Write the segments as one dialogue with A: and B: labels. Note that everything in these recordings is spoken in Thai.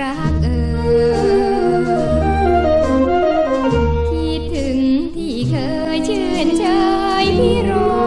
A: รักเอ่คิดถึงที่เคยชื่นชยพี่รอ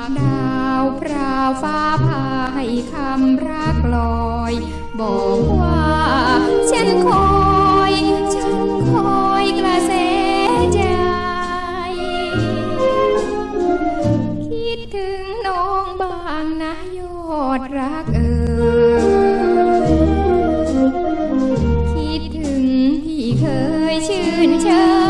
A: ากดาวพราวฟ้าพาให้คำรักลอย บอกว่าฉันคอยฉันคอยกระแสใจคิดถึงน้องบางนะยอดรักเอ่ยคิดถึงที่เคยชื่นเชย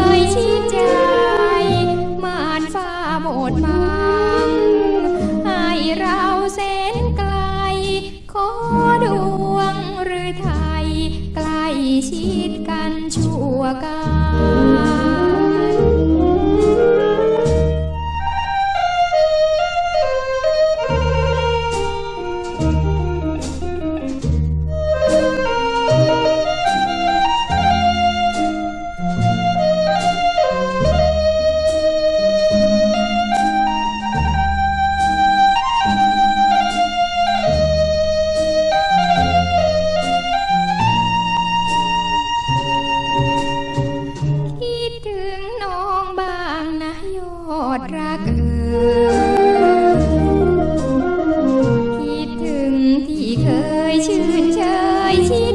A: ชิดกันชั่วกา ดรักเอ่ยคิดถึงที่เคยชื่นเชยชี